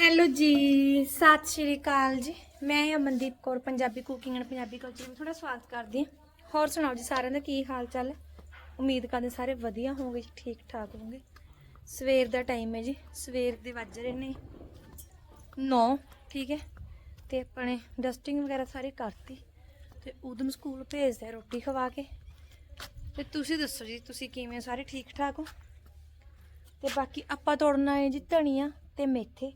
Hello ਜੀ, ਸਤਿ ਸ਼੍ਰੀ ਅਕਾਲ ਜੀ। ਮੈਂ Amandeep Kaur, Punjabi cooking and Punjabi culture ਵਿੱਚ ਤੁਹਾਡਾ ਸਵਾਗਤ ਕਰਦੀ ਹਾਂ। ਹੋਰ ਸੁਣਾਓ ਜੀ ਸਾਰਿਆਂ ਦਾ ਕੀ ਹਾਲ ਚਾਲ ਹੈ? ਉਮੀਦ ਕਰਦੇ ਸਾਰੇ ਵਧੀਆ ਹੋਵੋਗੇ ਜੀ ਠੀਕ ਠਾਕ ਹੋਵੋਗੇ। ਸਵੇਰ ਦਾ ਟਾਈਮ ਹੈ ਜੀ, ਸਵੇਰ ਦੇ ਵੱਜ ਰਹੇ ਨੇ 9 ਠੀਕ ਹੈ। ਤੇ ਆਪਣੇ ਡਸਟਿੰਗ ਵਗੈਰਾ ਸਾਰੀ ਕਰਤੀ। ਤੇ ਉਦਮ ਸਕੂਲ ਭੇਜਦੇ ਰੋਟੀ ਖਵਾ ਕੇ। ਤੇ ਤੁਸੀਂ ਦੱਸੋ ਜੀ, ਤੁਸੀਂ ਕਿਵੇਂ ਹੋ? ਸਾਰੇ ਠੀਕ ਠਾਕ ਹੋ? ਤੇ ਬਾਕੀ ਆਪਾਂ ਤੋੜਨਾ ਹੈ ਜੀ ਧਨੀਆ ਤੇ ਮੇਥੇ।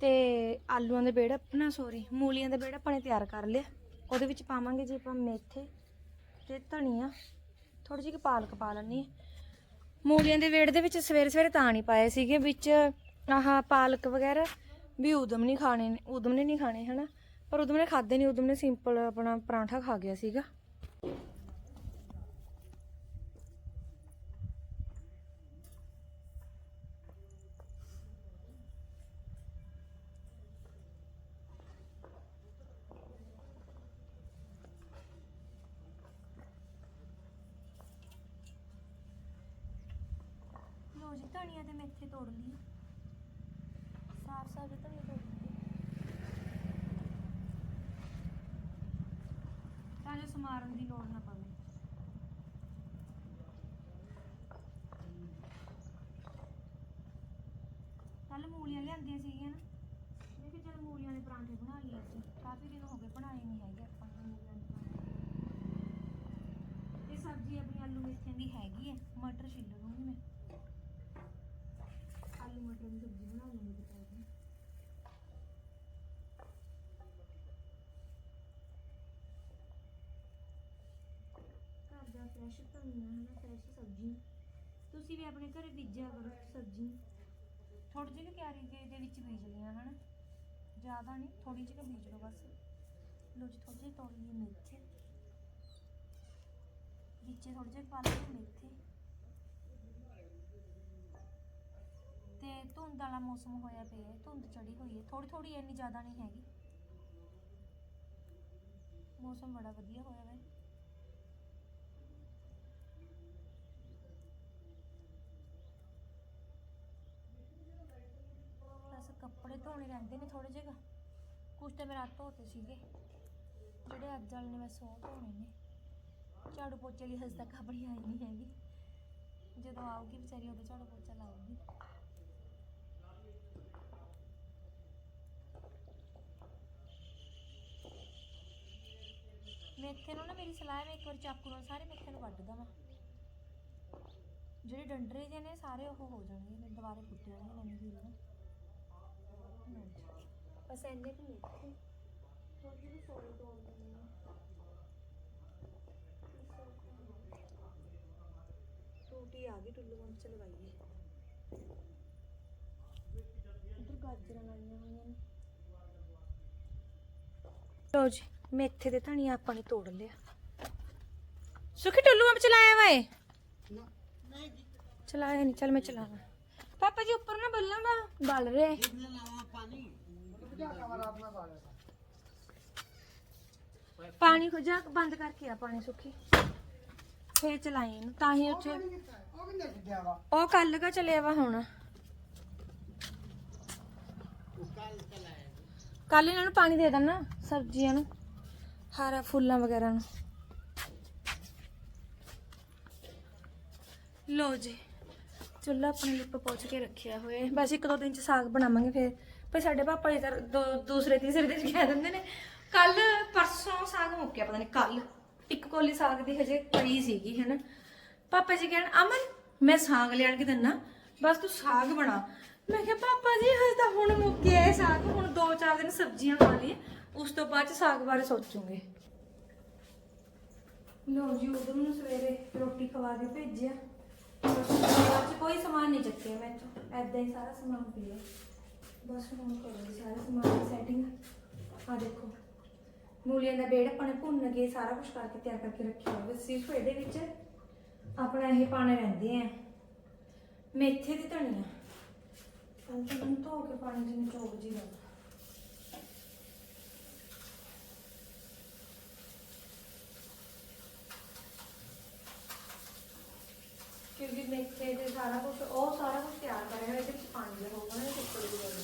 ਤੇ ਆਲੂਆਂ ਦੇ ਬੇੜਾ ਆਪਣਾ ਸੋਰੀ ਮੂਲੀਆਂ ਦਾ ਬੇੜਾ ਆਪਾਂ ਨੇ ਤਿਆਰ ਕਰ ਲਿਆ ਉਹਦੇ ਵਿੱਚ ਪਾਵਾਂਗੇ ਜੀ ਆਪਾਂ ਮੇਥੇ ਤੇ ਧਨੀਆ। ਥੋੜੀ ਜਿਹੀ ਪਾਲਕ ਪਾ ਲੈਣੀ ਹੈ। ਮੂਲੀਆਂ ਦੇ ਵੇੜ ਦੇ ਵਿੱਚ ਸਵੇਰੇ ਸਵੇਰੇ ਤਾਂ ਨਹੀਂ ਪਾਏ ਸੀਗੇ। ਵਿੱਚ ਆਹ ਪਾਲਕ ਵਗੈਰਾ ਵੀ ਉਦਮ ਨਹੀਂ ਖਾਣੇ ਨੇ ਉਦਮ ਨੇ ਨਹੀਂ ਖਾਣੇ, ਹਨਾ? ਪਰ ਉਦਮ ਨੇ ਖਾਦੇ ਨਹੀਂ ਉਦਮ ਨੇ ਸਿੰਪਲ ਆਪਣਾ ਪਰਾਂਠਾ ਖਾ ਗਿਆ ਸੀਗਾ ਲੋ ਜੀ ਧਨੀਆ ਤੇ ਮੇਥੇ ਤੋੜ ਲਈ ਸਾਫ਼ ਸਾਫ਼ ਜਿਹੇ ਧਨੀਆ ਤੋੜ ਲਈ ਤਾਂ ਜੋ ਸਮਾਰਨ ਦੀ ਲੋੜ ਨਾ ਪਵੇ ਕੱਲ ਮੂਲੀਆਂ ਲਿਆਂਦੀਆਂ ਸੀਗੀਆਂ ਨਾ ਮੈਂ ਕਿਹਾ ਚਲ ਮੂਲੀਆਂ ਦੇ ਪਰਾਂਠੇ ਬਣਾ ਲਈਏ ਅਸੀਂ ਕਾਫੀ ਦਿਨ ਹੋ ਗਏ ਬਣਾਏ ਨਹੀਂ ਹੈਗੇ ਆਪਾਂ ਨੇ ਮੂਲੀਆਂ ਦੇ ਪਰਾਂਠੇ ਤੇ ਸਬਜ਼ੀ ਆਪਣੀ ਆਲੂ ਮੇਥਿਆਂ ਦੀ ਹੈਗੀ ਹੈ ਮਟਰ ਛਿੱਲ ਲੂੰਗੀ ਮੈਂ। ਆਲੂ ਮਟਰ ਦੀ ਸਬਜ਼ੀ ਬਣਾ ਲੂੰਗੀ ਦੁਪਹਿਰ ਨੂੰ ਘਰ ਦਾ ਫਰੈਸ਼ ਧਨੀਆ ਹੈ ਨਾ ਫਰੈਸ਼ ਸਬਜ਼ੀ। ਤੁਸੀਂ ਵੀ ਆਪਣੇ ਘਰੇ ਬੀਜਿਆ ਕਰੋ ਸਬਜ਼ੀ। ਥੋੜੀ ਜਿਹੀ ਕਿਆਰੀ ਦੇ ਦੇ ਵਿੱਚ ਬੀਜ ਲਿਆ ਹਨਾ। ਜ਼ਿਆਦਾ ਨਹੀਂ ਥੋੜੀ ਜਿਹੀ ਬੀਜ ਲਓ ਬਸ। ਲੋ ਜੀ ਥੋੜੀ ਜਿਹੀ ਤੋੜ ਮੇਥੇ ਵਿੱਚੇ ਥੋੜੇ ਜਿਹੇ ਪਾ ਲਏ ਮੇਥੇ ਤੇ ਧੁੰਦ ਵਾਲਾ ਮੌਸਮ ਹੋਇਆ ਪਿਆ ਹੈ, ਧੁੰਦ ਚੜੀ ਹੋਈ ਹੈ। ਥੋੜੀ ਥੋੜੀ ਇੰਨੀ ਜ਼ਿਆਦਾ ਨਹੀਂ ਹੈਗੀ। ਮੌਸਮ ਬੜਾ ਵਧੀਆ ਹੋਇਆ ਹੈ ਬਸ ਕੱਪੜੇ ਧੋਣੇ ਰਹਿੰਦੇ ਨੇ ਥੋੜੇ ਜਿਹੇ ਕੁਝ ਤਾਂ ਮੈਂ ਰਾਤ ਧੋਤੇ ਸੀਗੇ। ਜਿਹੜੇ ਅੱਜ ਵਾਲੇ ਨੇ ਮੈਂ ਸੌ ਧੋਣੇ ਨੇ। ਝਾੜੂ ਪੋਚੇ ਲਈ ਹਜੇ ਤੱਕ ਆਪਣੀ ਆਈ ਨਹੀਂ ਹੈਗੀ। ਜਦੋਂ ਆਊਗੀ ਵਿਚਾਰੀ, ਉਦੋਂ ਝਾੜੂ ਪੋਚਾ ਲਾਊਗੀ। ਮੇਥੇ ਨੂੰ ਨਾ ਮੇਰੀ ਸਲਾਹ ਹੈ, ਮੈਂ ਇੱਕ ਵਾਰ ਚਾਕੂ ਨਾਲ ਸਾਰੇ ਮੇਥੇ ਨੂੰ ਵੱਢ ਦਵਾਂ। ਜਿਹੜੇ ਡੰਡਰੇ ਜਿਹੇ ਨੇ, ਸਾਰੇ ਉਹ ਹੋ ਜਾਣਗੇ ਫਿਰ ਦੁਬਾਰੇ ਫੁੱਟ ਜਾਣਗੇ ਨਵੀਂ ਹੀ ਨਾ। ਬਸ ਇੰਨੇ ਕੁ ਮੇਥੇ ਥੋੜੀ ਜਿਹੀ ਸੋਲ ਤੋੜ ਦੇਣੀ ਆ ਟੂਟੀ ਆ ਗਈ ਟੁੱਲੂ ਬੰਦ ਚ ਲਗਾਈਏ ਇਧਰ ਗਾਜਰਾਂ ਲਾਈਆਂ ਹੋਈਆਂ ਨੇ ਲੋ ਜੀ ਮੇਥੇ ਦੇ ਧਨੀਆ ਆਪਾਂ ਨੇ ਤੋੜ ਲਿਆ ਸੁਖੀ ਟੁੱਲੂ ਅੰਬ ਚਲਾਇਆ ਵਾ ਏ ਚਲਾਇਆ ਨਹੀਂ ਚਲ ਮੈਂ ਚਲਾਵਾਂ ਪਾਪਾ ਜੀ ਉੱਪਰ ਨਾ ਬੱਲਾਂ ਦਾ ਬਲ ਰਿਹਾ ਪਾਣੀ ਖੋ ਜਾ ਬੰਦ ਕਰਕੇ ਆ ਪਾਣੀ ਸੁੱਕੀ ਫੇਰ ਚਲਾਈ ਇਹਨੂੰ ਤਾਂ ਹੀ ਉੱਥੇ ਉਹ ਕੱਲ ਕਾ ਚਲਿਆ ਵਾ ਹੁਣ। ਕੱਲ ਇਹਨਾਂ ਨੂੰ ਪਾਣੀ ਦੇ ਦੇਣਾ, ਸਬਜ਼ੀਆਂ ਨੂੰ, ਹਰਾ ਫੁੱਲਾਂ ਵਗੈਰਾ ਨੂੰ। ਲੋ ਜੀ, ਚੁੱਲ੍ਹਾ ਆਪਣੇ ਲਿਪ ਪੋਚ ਕੇ ਰੱਖਿਆ ਹੋਇਆ ਬਸ ਇੱਕ ਦੋ ਦਿਨ ਚ ਸਾਗ ਬਣਾਵਾਂਗੇ ਫਿਰ। ਪਰ ਸਾਡੇ ਪਾਪਾ ਜੀ ਤਾਂ ਦੋ- ਦੂਸਰੇ ਤੀਸਰੇ ਦਿਨ ਕਹਿ ਦਿੰਦੇ ਨੇ, ਕੱਲ ਪਰਸੋਂ ਸਾਗ ਮੁੱਕਿਆ, ਪਤਾ ਨਹੀਂ ਕੱਲ। ਇੱਕ ਕੋਲੀ ਸਾਗ ਦੀ ਹਜੇ ਪਈ ਸੀਗੀ, ਹਨਾ। ਪਾਪਾ ਜੀ ਕਹਿਣ, ਅਮਨ, ਮੈਂ ਸਾਗ ਲਿਆਣ ਕੇ ਦਿੰਨਾ, ਬਸ ਤੂੰ ਸਾਗ ਬਣਾ। ਮੈਂ ਕਿਹਾ, ਪਾਪਾ ਜੀ, ਹਜੇ ਤਾਂ ਹੁਣ ਮੁੱਕਿਆ ਇਹ ਸਾਗ, ਹੁਣ ਦੋ ਚਾਰ ਦਿਨ ਸਬਜ਼ੀਆਂ ਖਾ ਲਈਏ, ਉਸ ਤੋਂ ਬਾਅਦ ਚ ਸਾਗ ਬਾਰੇ ਸੋਚੂਗੇ। ਲੋ ਜੀ, ਉਦੋਂ ਨੂੰ ਸਵੇਰੇ ਰੋਟੀ ਖਵਾ ਕੇ ਭੇਜਿਆ। ਬਸ ਬਾਅਦ ਚ ਕੋਈ ਸਮਾਨ ਨਹੀਂ ਚੱਕਿਆ ਮੈਂ ਤੋਂ ਐਦਾਂ ਹੀ ਸਾਰਾ ਸਮਾਨ ਪਿਆ। ਬਸ ਹੁਣ ਕਰੋ ਜੀ ਸਮਾਨ ਦੀ ਸੈਟਿੰਗ ਆ ਦੇਖੋ, ਮੂਲੀਆਂ ਦਾ ਬੇੜ ਆਪਾਂ ਨੇ ਭੁੰਨ ਕੇ ਸਾਰਾ ਕੁਝ ਕਰਕੇ ਤਿਆਰ ਕਰਕੇ ਰੱਖਿਆ ਹੋਇਆ। ਸਿਰਫ ਇਹਦੇ ਵਿੱਚ ਆਪਣਾ ਇਹ ਪਾਣੇ ਰਹਿੰਦੇ ਆ। ਮੇਥੇ ਤੇ ਧਨੀਆ ਕੱਲ ਤਾਂ ਮੈਂ ਧੋ ਕੇ ਪਾਣੀ ਚ ਨਿਚੋੜ ਜੀ ਲਵਾਂ ਕਿਉਂਕਿ ਮੇਥੇ ਤੇ ਸਾਰਾ ਕੁਝ ਉਹ ਸਾਰਾ ਕੁਝ ਤਿਆਰ ਕਰਿਆ ਹੋਇਆ, ਇਹਦੇ ਵਿੱਚ ਪਾਣੀ ਹੋਊਗਾ ਨਾ, ਇਹ ਦੀ ਗੱਲ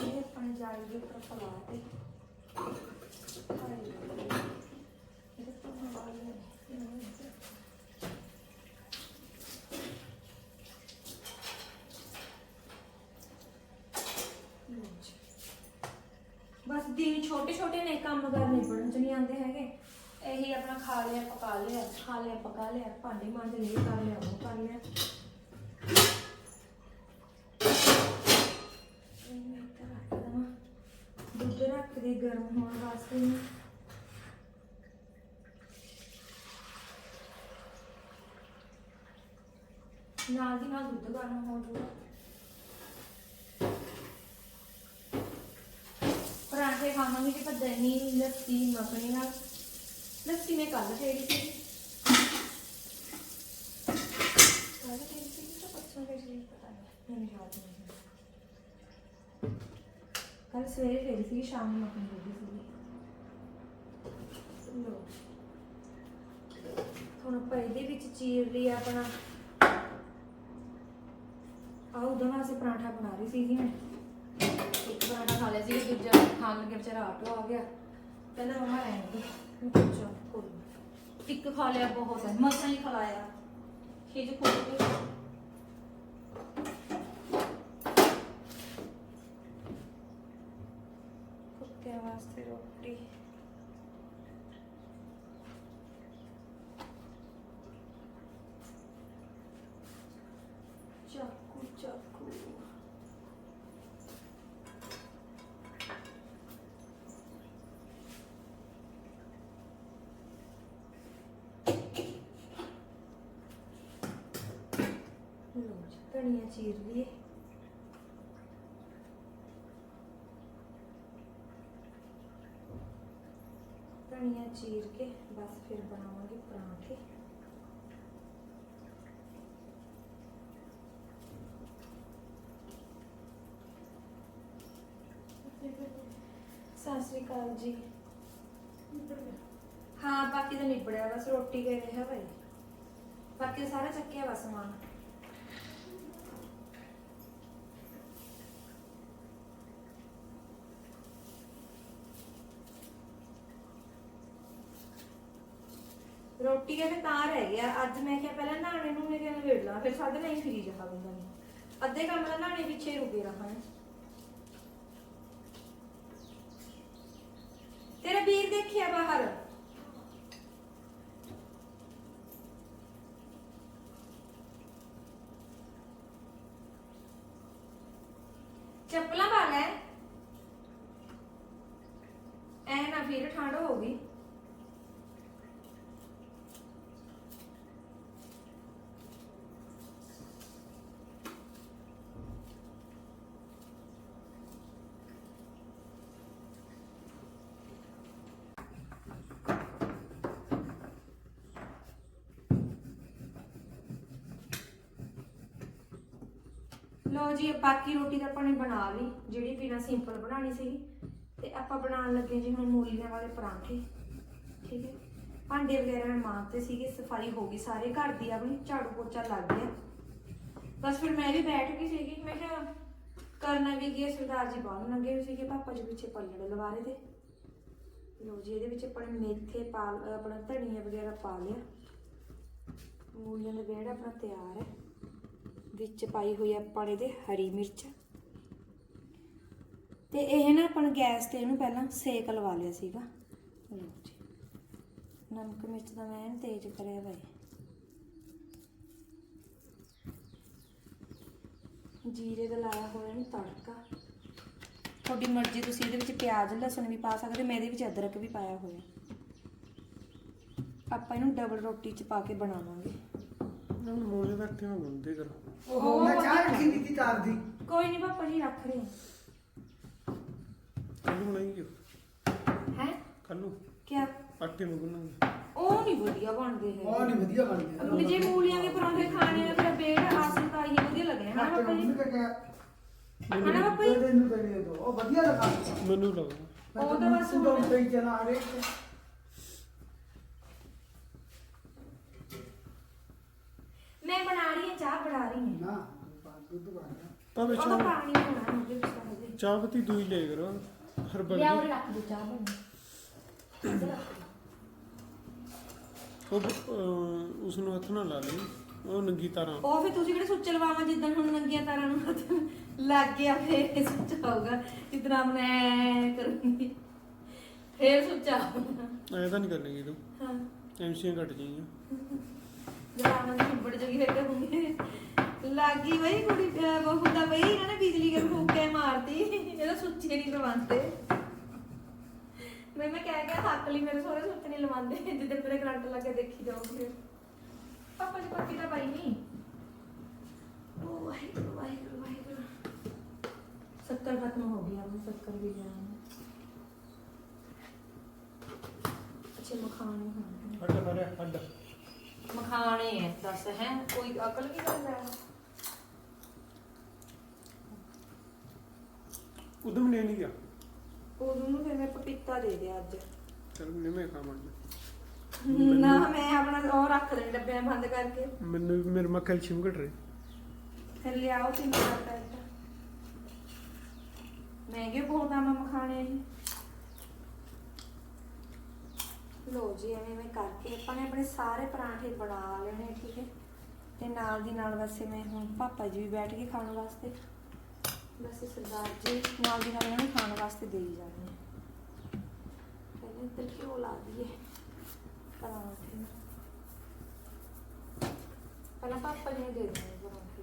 ਇਹ ਆਪਣੇ ਜਾਲੀ ਫਲਾ ਕੇ ਬਸ ਦਿਨ ਛੋਟੇ ਛੋਟੇ ਨੇ, ਕੰਮ ਕਰਨੇ ਪੜਨ ਚ ਨਹੀਂ ਆਉਂਦੇ ਹੈਗੇ। ਇਹੀ ਆਪਣਾ ਖਾ ਲਿਆ, ਪਕਾ ਲਿਆ, ਖਾ ਲਿਆ, ਪਕਾ ਲਿਆ, ਭਾਂਡੇ ਮਾਂਜ ਲਏ ਕਰ ਲਿਆ, ਉਹ ਕਰ ਲਿਆ ਇਹ ਮੈਂ ਇੱਥੇ ਰੱਖ ਦੇਵਾਂ। ਦੁੱਧ ਰੱਖ ਦੇ ਗਰਮ ਹੋਣ ਵਾਸਤੇ ਨੂੰ ਨਾਲ ਦੀ ਨਾਲ ਦੁੱਧ ਗਰਮ ਹੋ ਜੂਗਾ ਪਰਾਂਠੇ ਖਾਵਾਂਗੇ ਕਿ ਦਹੀਂ, ਲੱਸੀ, ਮੱਖਣੀ ਨਾਲ। ਲੱਸੀ ਮੈਂ ਕੱਲ ਫੇਰੀ ਸੀ। ਕੱਲ ਫੇਰੀ ਸੀ ਕਿ ਪਰਸੋਂ ਫੇਰੀ ਪਤਾ ਨਹੀਂ। ਮੈਨੂੰ ਯਾਦ ਨਹੀਂ ਕੱਲ ਸਵੇਰੇ ਫੇਰੀ ਸੀ, ਸ਼ਾਮ ਨੂੰ ਮੱਖਣੀ ਫੇਰੀ ਸੀ। ਲੋ ਹੁਣ ਆਪਾਂ ਇਹਦੇ ਵਿੱਚ ਚੀਰ ਲਈ ਆਪਣਾ। ਆਹ ਉਦੋਂ ਨਾਲ ਅਸੀਂ ਪਰਾਂਠਾ ਬਣਾ ਰਹੀ ਸੀ ਇੱਕ ਪਰਾਂਠਾ ਖਾ ਲਿਆ ਸੀ ਦੂਜਾ ਖਾਣ ਲੱਗੇ ਵਿਚਾਰਾ ਆਟੋ ਆ ਗਿਆ। ਕਹਿੰਦਾ ਮਮਾ ਰਹਿਣ ਦੇ ਮੈਂ ਕੋਈ ਨੀ। ਇੱਕ ਖਾ ਲਿਆ ਬਹੁਤ ਹੈ, ਮਸਾਂ ਹੀ ਖਲਾਇਆ। ਖਿਜ ਖੁਦ ਕੇ। ਕੁੱਤਿਆਂ ਵਾਸਤੇ ਰੋਟੀ ਚਾਕੂ ਚਾਕੂ ਲੋ ਜੀ ਧਨੀਆ ਚੀਰ ਲਈਏ ਧਨੀਆ ਚੀਰ ਕੇ ਬਸ ਫਿਰ ਬਣਾਵਾਂਗੇ ਪਰਾਂਠੇ ਸਤਿ ਸ੍ਰੀ ਅਕਾਲ ਜੀ ਹਾਂ ਬਾਕੀ ਤਾਂ ਨਿਬੜਿਆ ਬਸ ਰੋਟੀ ਗਏ ਰਿਹਾ ਭਾਈ ਬਾਕੀ ਸਾਰਾ ਚੱਕਿਆ ਵਾ ਸਮਾਨ ਰੋਟੀ ਕਹਿੰਦੇ ਤਾਂ ਰਹਿ ਗਿਆ, ਅੱਜ ਮੈਂ ਕਿਹਾ ਪਹਿਲਾਂ ਨਹਾਣੇ ਨੂੰ ਮੇਰੇ ਨਾਲ ਵੇੜ ਲਾਂ, ਫਿਰ ਸਾਡੇ ਨਹੀਂ ਫਰੀ ਜਾ ਬੰਦਾ ਨੇ ਅੱਧੇ ਕੰਮ ਦਾ ਨਹਾਣੇ ਪਿੱਛੇ ਰੁਕੇ ਰਹਾ ਹੈ। ਤੇਰਾ ਵੀਰ ਦੇਖਿਆ ਬਾਹਰ? ਚੱਪਲ ਪਾ ਲੈ ਐ ਨਾ ਫਿਰ ਠੰਡ ਹੋ ਗਈ ਲੋ ਜੀ, ਬਾਕੀ ਰੋਟੀ ਤਾਂ ਆਪਾਂ ਨੇ ਬਣਾ ਲਈ, ਜਿਹੜੀ ਬਿਨਾ ਸਿੰਪਲ ਬਣਾਣੀ ਸੀ ਤੇ ਆਪਾਂ ਬਣਾਉਣ ਲੱਗੇ ਜੀ ਹੁਣ ਮੂਲੀਆਂ ਵਾਲੇ ਪਰਾਂਠੇ, ਠੀਕ ਹੈ? ਭਾਂਡੇ ਵਗੈਰਾ ਮੈਂ ਮਾਂਜਤੇ ਸੀਗੇ, ਸਫ਼ਾਈ ਹੋ ਗਈ ਸਾਰੇ, ਘਰ ਦੀ ਆਪਣੀ ਝਾੜੂ ਪੋਚਾ ਲੱਗ ਗਿਆ। ਬਸ ਫਿਰ ਮੈਂ ਵੀ ਬੈਠ ਗਈ ਸੀਗੀ, ਮੈਂ ਕਿਹਾ ਕਰਨਾ ਵੀ ਕੀ ਸਰਦਾਰ ਜੀ ਬਾਹਰ ਲੰਗੇ ਹੋਏ ਸੀਗੇ, ਪਾਪਾ ਜੀ ਪਿੱਛੇ ਪੱਲੜ ਲਵਾ ਰਹੇ ਤੇ। ਲੋ ਜੀ, ਇਹਦੇ ਵਿੱਚ ਆਪਾਂ ਨੇ ਮੇਥੇ ਪਾ ਆਪਣਾ ਧਨੀਆ ਵਗੈਰਾ ਪਾ ਲਿਆ। ਮੂਲੀਆਂ ਦਾ ਵਿਹੜਾ ਆਪਣਾ ਤਿਆਰ ਹੈ। ਵਿੱਚ ਪਾਈ ਹੋਈ ਆਪਾਂ ਇਹਦੇ ਹਰੀ ਮਿਰਚ। ਤੇ ਇਹ ਨਾ ਆਪਾਂ ਗੈਸ ਤੇ ਇਹਨੂੰ ਪਹਿਲਾਂ ਸੇਕ ਲਵਾ ਲਿਆ ਸੀਗਾ। ਨਮਕ ਮਿਰਚ ਦਾ ਮੈਂ ਤੇਜ਼ ਕਰਿਆ ਭਾਈ। ਜੀਰੇ ਦਾ ਲਾਇਆ ਹੋਇਆ ਇਹਨੂੰ ਤੜਕਾ। ਤੁਹਾਡੀ ਮਰਜ਼ੀ, ਤੁਸੀਂ ਇਹਦੇ ਵਿੱਚ ਪਿਆਜ਼, ਲਸਣ ਵੀ ਪਾ ਸਕਦੇ ਮੈਂ ਇਹਦੇ ਵਿੱਚ ਅਦਰਕ ਵੀ ਪਾਇਆ ਹੋਇਆ। ਆਪਾਂ ਇਹਨੂੰ ਡਬਲ ਰੋਟੀ ਚ ਪਾ ਕੇ ਬਣਾਵਾਂਗੇ। ਹੁਣ ਮੋਲੇ ਬੈਠੇ ਹੋ ਬੰਦੇ ਕਰ ਉਹ ਮੈਂ ਚਾਹ ਰੱਖੀ ਦਿੱਤੀ ਤਾਰ ਦੀ। ਕੋਈ ਨਹੀਂ ਪਾਪਾ ਜੀ ਰੱਖ ਰਹੇ ਕੱਲ ਬਣਾਈ ਹੈ? ਕੱਲੂ ਕਿਆ? ਆਟੇ ਨੂੰ ਗੁੰਨਾਂਗੇ ਉਹ ਨਹੀਂ ਵਧੀਆ ਬਣਦੇ ਉਹ ਹੈ ਨਹੀਂ ਵਧੀਆ ਬਣ ਗਿਆ ਅਗਲੇ ਜੇ ਮੂਲੀਆਂ ਦੇ ਪਰੌਂਠੇ ਖਾਣੇ ਆ ਫਿਰ ਬੇੜ ਆਸਨ ਤਾਂ ਹੀ ਵਧੀਆ ਲੱਗਣੇ ਹਨਾ ਪਾਪਾ ਜੀ? ਕਿ ਹਨਾ ਪਾਪਾ ਜੀ? ਦੇ ਨੂੰ ਦੇ ਦੋ। ਉਹ ਵਧੀਆ ਲਗਾ। ਮੈਨੂੰ ਲੱਗਦਾ। ਉਹ ਤਾਂ ਬਸ ਤੂੰ ਹੁਣ- ਪਈ ਚਲਾ ਆ ਰਹੇ ਮੈਂ ਬਣਾ ਰਹੀ ਹਾਂ। ਨਾ ਦੁੱਧ ਪਾਣੀ ਹੋਣਾ ਵਿੱਚ ਤਾਂ ਹਜੇ ਚਾਹ ਪੱਤੀ ਦੂਈ ਲੈ ਕਰੋ ਹਰਬਲ ਲਿਆ ਦੀ ਉਹ ਰੱਖ ਦੋ ਚਾਹ ਬਣ ਉਹ ਉਸ ਨੂੰ ਹੱਥ ਨਾਲ ਲਾ ਲਈ ਉਹ ਨੰਗੀ ਤਾਰਾਂ। ਉਹ ਫਿਰ ਤੁਸੀਂ ਕਿਹੜੇ ਸੁੱਚ ਲਵਾਵਾਂ ਜਿੱਦਣ ਹੁਣ ਨੰਗੀਆਂ ਤਾਰਾਂ ਨੂੰ ਹੱਥ ਲੱਗ ਗਿਆ ਫੇਰ ਇਹ ਸੁੱਚ ਆਊਗਾ ਜਿੱਦਣ ਮੈਂ ਕਰੂੰਗੀ ਫੇਰ ਸੁੱਚ ਆਊਗਾ ਐ ਤਾਂ ਨਹੀਂ ਕਰਨਗੀ ਤੂੰ। ਹਾਂ। ਐਮਸੀਆਂ ਘਟ ਜਾਈਆਂ ਜਵਾਨਾਂ ਦੀ ਛੁੱਬੜ ਜਗੀ ਫਿਰ ਕਹੂੰਗੀ ਲੱਗੀ ਬਈ ਕੁੜੀ ਅਹ ਬਹੂ ਦਾ ਬਈ ਇਹਨਾਂ ਨੇ ਬਿਜਲੀ ਕੇ ਫੂਕੇ ਮਾਰਤੀ ਇਹਦਾ ਸੁੱਚ ਹੀ ਨਹੀਂ ਲਵਾਉਂਦੇ ਮੈਂ ਮੈਂ ਕਹਿ ਕੇ ਹੱਕ ਲਈ ਮੇਰੇ ਸੋਹਰੇ ਸੁੱਚ ਨਹੀਂ ਲਵਾਉਂਦੇ ਜਿੱਦਣ ਮੇਰੇ ਕਰੰਟ ਲੱਗੇ ਦੇਖੀ ਜਾਊਗੀ ਫਿਰ ਪਾਪਾ ਜੀ ਪੱਕੀ ਤਾਂ ਪਾਈ ਨਹੀਂ ਉਹ ਵਾਹਿਗੁਰੂ ਵਾਹਿਗੁਰੂ ਵਾਹਿਗੁਰੂ ਸ਼ੱਕਰ ਖਤਮ ਹੋ ਗਈ अब शक्कर भी लेना ਅੱਛੇ ਮਖਾਣੇ ਖਾਣੇ ਹੱਡ ਹਰੇ ਹੱਡ ਮਖਾਣੇ ਐ ਦੱਸ ਹੈ ਕੋਈ ਅਕਲ ਕੀ ਗੱਲ ਹੈ? ਉਦਮ ਨੇ ਨਹੀਂ ਗਿਆ ਉਹਨੂੰ ਫਿਰ ਮੈਂ ਪਪੀਤਾ ਦੇ ਦਿਆ ਅੱਜ। ਚਲ ਨਿਵੇਂ ਖਾਵਾਂਗੇ ਨਾ ਮੈਂ ਆਪਣਾ ਉਹ ਰੱਖ ਦੇ ਡੱਬਿਆਂ ਬੰਦ ਕਰਕੇ। ਮੈਨੂੰ ਵੀ ਮੇਰੇ ਮਾ ਕੈਲਸ਼ੀਅਮ ਘਟ ਰਿਹਾ। ਫਿਰ ਲਿਆਓ ਤਿੰਨ ਚਾਰ ਪੈਕਟ। ਮਹਿੰਗੇ ਬਹੁਤ ਆ ਮੈਂ ਮਖਾਣੇ ਇਹ ਲੋ ਜੀ, ਐਵੇਂ ਮੈਂ ਕਰਕੇ ਆਪਾਂ ਨੇ ਆਪਣੇ ਸਾਰੇ ਪਰਾਂਠੇ ਬਣਾ ਲੈਣੇ, ਠੀਕ ਹੈ? ਤੇ ਨਾਲ ਦੀ ਨਾਲ ਵੈਸੇ ਮੈਂ ਹੁਣ ਪਾਪਾ ਜੀ ਵੀ ਬੈਠ ਕੇ ਖਾਣ ਵਾਸਤੇ। ਬਸ ਸਰਦਾਰ ਜੀ ਨਾਲ ਦੀ ਨਾਲ ਇਹਨਾਂ ਨੂੰ ਖਾਣ ਵਾਸਤੇ ਦੇਈ ਜਾਣੇ ਆ। ਪਹਿਲੇ ਇੱਧਰ ਘਿਓ ਲਾ ਦਈਏ। ਪਰਾਂਠੇ ਨੂੰ। ਪਹਿਲਾਂ ਪਾਪਾ ਜੀ ਨੂੰ ਦੇ ਦੇਣੇ ਪਰਾਂਠੇ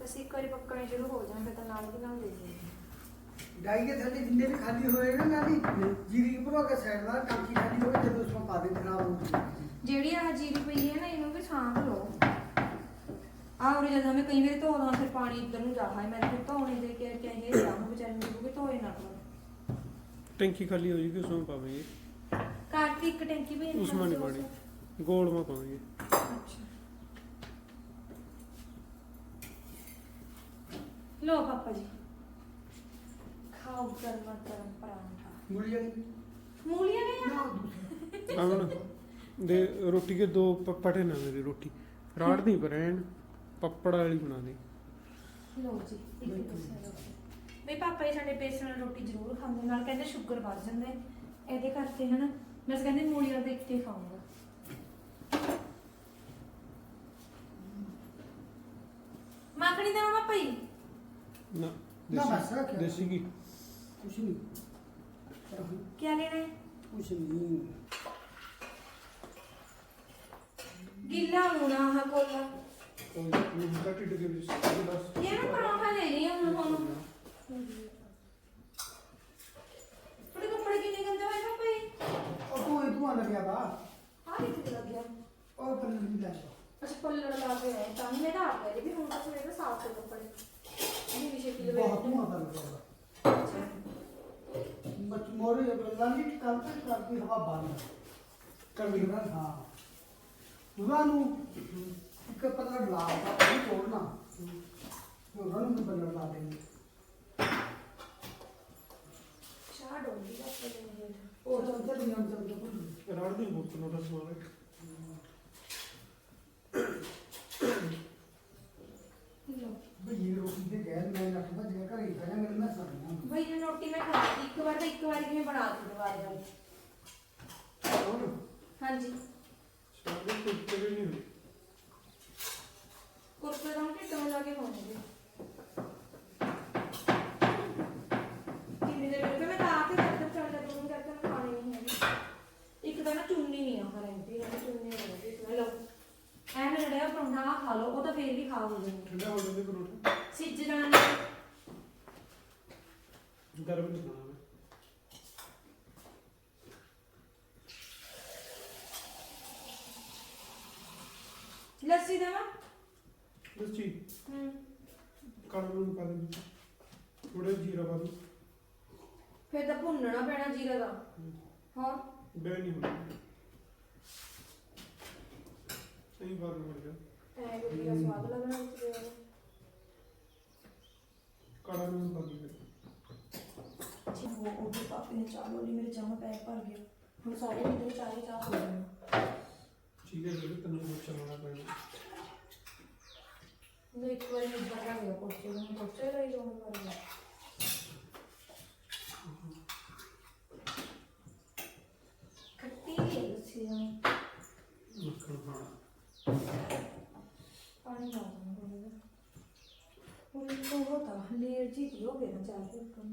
ਬਸ ਇੱਕ ਵਾਰੀ ਪੱਕਣੇ ਸ਼ੁਰੂ ਹੋ ਜਾਣ, ਫਿਰ ਤਾਂ ਨਾਲ ਦੀ ਨਾਲ ਦੇ ਦੇਣੇ ਡਾਈ ਦੇ ਥੱਲੇ ਜਿੰਨੇ ਵੀ ਖਾਲੀ ਹੋਏ ਨਾ ਨਾਲੀ ਜੀਰੀ ਭਰਵਾ ਕੇ ਸਾਈਡ ਨਾਲ ਟਾਂਕੀ ਖਾਲੀ ਹੋਵੇ ਜਦੋਂ ਉਸੋਂ ਪਾ ਦੇ ਖਰਾਬ ਹੋ ਜਾਊਗੀ। ਜਿਹੜੀ ਆਹ ਜੀਰੀ ਪਈ ਹੈ ਨਾ ਇਹਨੂੰ ਵੀ ਸਾਂਭ ਲਓ। ਆਹ ਉਰੇ ਜਦੋਂ ਮੈਂ ਕਈ ਵਾਰੀ ਧੋਦਾ ਫਿਰ ਪਾਣੀ ਇੱਧਰ ਨੂੰ ਜਾਹਾ ਮੈਂ ਫਿਰ ਧੋਣੇ ਦੇ ਕੇ ਕਹੇ ਸਾਂਭ ਵਿਚਾਰੀ ਨੂੰ ਕਿਉਂਕਿ ਧੋਏ ਨਾ ਕਰੋ। ਟੈਂਕੀ ਖਾਲੀ ਹੋ ਜੂਗੀ ਉਸਮੇ ਪਾਵਾਂਗੇ? ਕਾਰਤੀ ਇੱਕ ਟੈਂਕੀ ਭੇਜ ਉਸਮੇ ਨਹੀਂ ਪਾਣੀ। ਗੋਲ ਮਾ ਪਾਵਾਂਗੇ। ਲੋ ਪਾਪਾ ਜੀ। ਖਾਓ ਗਰਮ ਗਰਮ ਪਰਾਂਠਾ। ਮੁੜੀਆਂ ਮੂਲੀਆਂ ਨੇ ਨਾ ਅਮਨ ਦੇ ਰੋਟੀ ਕੇ ਦੋ ਪ- ਪਟੇ ਨਾ ਮੇਰੀ ਰੋਟੀ। ਰਾੜਦੀ ਪਰ ਐਨ ਪੱਪੜ ਵਾਲੀ ਬਣਾ ਦੇ। ਲੋ ਜੀ ਇੱਕ ਦੱਸਿਆ ਲਓ ਮੇਰੇ ਪਾਪਾ ਜੀ ਸਾਡੇ ਬੇਸਣ ਵਾਲੀ ਰੋਟੀ ਜ਼ਰੂਰ ਖਾਂਦੇ ਨਾਲ ਕਹਿੰਦੇ ਸ਼ੂਗਰ ਵੱਧ ਜਾਂਦਾ। ਹੈ। ਇਹਦੇ ਕਰਕੇ ਹਨਾ ਮੈਂ ਤਾਂ ਕਹਿੰਦੇ ਮੂਲੀਆਂ ਦੇ ਇੱਕ ਹੀ ਖਾਊਂਗਾ। ਮੱਖਣੀ ਦਾ ਮਮਾ ਪਈ ਨਾ ਨਾ, ਬਸ, ਦੇਸੀ- ਰੱਖ ਲਿਆ। ਦੇਸੀ ਕੀ कुछ नहीं ਕੀ ਲੈਣਾ ਹੈ कुछ नहीं ਗਿੱਲਾ ਹੋਣਾ ਆਹ ਕੋਲਾ ਉਹ ਮੁੰਡਾ ਟਿੱਡ ਕੇ ਵਿੱਚ ਬਸ ਇਹ ਨਾ ਪਰੌਂਠਾ ਦੇ ਰਹੀ ਹਾਂ ਹੁਣ ਹੁਣ ਤੁਹਾਡੇ ਕੱਪੜੇ ਕਿੰਨੇ ਗੰਦੇ ਹੋਏ ਪਾਪਾ ਜੀ और तू धुआं लग गया था ਆਹ ਕਿੱਥੇ ਲੱਗ ਗਿਆ और पनीर भी लाया ਅੱਛਾ ਪੱਲੜ ਲਾ ਕੇ ਆਏ ਤਾਂ ਹੀ ਮੇਰਾ ਆ ਗਿਆ ਜੀ ਹੁਣ ਤਾਂ ਸਵੇਰੇ ਸਾਫ ਕਰ ਕੱਪੜੇ ਇਹ ਵੀ ਛੇਤੀ ਲਵੇ बहुत धुआं था लग गया ਮਚ ਮੋਰੇ ਬਲੰਦੀ ਕੱਲ ਤੇ ਕਰਦੀ ਹਵਾ ਬੰਦ ਕਰਦੀ ਨਾ ਹਾਂ। ਉਹਨਾਂ ਨੂੰ ਇੱਕ ਪਤਲਾ ਬਲਾ ਦਾ ਉਹ ਤੋੜਨਾ। ਉਹਨਾਂ ਨੂੰ ਬੰਨਣ ਲਾ ਦੇਣੀ ਚਾਹ ਡੋਲੀ ਦਾ ਉਹ ਤਾਂ ਤੇ ਨਿਯਮ ਜਮ ਤੋਂ ਰੜ ਦੀ ਮੁਕਤ ਨੋਟਸ ਵਾਲਾ ਰੋਟੀ ਮੈਂ ਖਾਤੀ ਇੱਕ ਵਾਰ ਤਾਂ ਇੱਕ ਵਾਰ ਕਿਵੇਂ ਬਣਾ ਦਿੱਤੀ ਦੁਬਾਰਾ ਹੋਰ ਹਾਂਜੀ। ਸਾਰੇ ਕੁੱਤੇ ਵੀ ਨਹੀਂ ਹੋਏ। ਕੁਰਕੁਰੇ ਦਾ ਢਿੱਡ ਨੂੰ ਲਾ ਕੇ ਹੋਣਗੇ ਕਿੰਨੀ ਦੇਰ ਰੁਕੇ ਮੈਂ ਤਾਂ ਆ ਕੇ ਦਰਦ ਚੱਲ ਜਾ ਦੂੰ ਕਰਕੇ ਮੈਂ ਖਾਣੇ ਨਹੀਂ ਹੈਗੇ। ਇੱਕ ਤਾਂ ਨਾ ਚੁੰਨੀ ਨਹੀਂ ਆ ਹਰੰਦੀ ਨਾ ਚੁੰਨੀ ਰਹਿੰਦੀ ਇਸ ਲਓ। ਐ ਮੇਰੇ ਜਿਹੜਾ ਪਰੌਂਠਾ ਆਹ ਖਾ ਲਓ ਉਹ ਤਾਂ ਫੇਰ ਵੀ ਖਾ ਹੋ ਜਾਊਗਾ ਠੰਡਾ ਹੋ ਜਾਂਦੇ ਪਰੋਠਾ? ਸਿੱਜ ਜਾਣਾ ਨਹੀਂ ਗਰਮ ਨਹੀਂ ਖਾਣਾ ਮੈਂ। ਲੱਸੀ ਦੇਵਾਂ? ਦੱਸੀ ਹੂੰ। ਕਾਲਾ ਨੂੰ ਪਾ ਦੇ ਥੋੜਾ ਜੀਰਾ ਪਾ ਦੇ ਫੇਰ ਤਾਂ ਭੁੰਨਣਾ ਪੈਣਾ ਜੀਰਾ ਦਾ। ਹੋਰ? ਬੈ ਨਹੀਂ ਹੋਣਾ। ਸਹੀ ਬਾਰ ਮਿਲ ਗਿਆ। ਐ ਗੁੱਡੀ ਦਾ ਸਵਾਦ ਲੱਗਣਾ ਵਿੱਚ ਦੇ ਵਾਲਾ। ਕਾਲਾ ਨੂੰ ਪਾ ਦੇ ਫਿਰ। ਜੀ ਉਹ ਉਹ ਵੀ ਪਾਪੇ ਨੇ ਚਾਹ ਲੋਲੀ ਮੇਰੇ ਜਮਾ ਪੈਕ ਭਰ ਗਿਆ। ਹੁਣ ਸਾਰੇ ਇਧਰ ਚਾਹ ਚਾਹ ਹੋ ਜਾਣਾ ਠੀਕ ਹੈ ਫਿਰ ਤੈਨੂੰ ਕੁਛ ਚਲਾਉਣਾ ਪੈਣਾ। ਲੱਗ ਗਿਆ ਪੋਚੇ ਨੂੰ ਪੋਚੇ ਲਈ ਲੋਨ ਕਰ ਗਿਆ ਖੱਟੀ ਹੈ ਲੱਸੀ ਨੂੰ ਮੱਖਣ ਖਾਣਾ। ਪਾਣੀ ਲਾ ਦੂੰਗਾ ਹੁਣ ਤੋਂ ਹੋਤਾ ਲੇਰ ਜੀ ਹੋ ਗਿਆ ਨਾ ਚਾਹ ਕੇ ਕੰਮ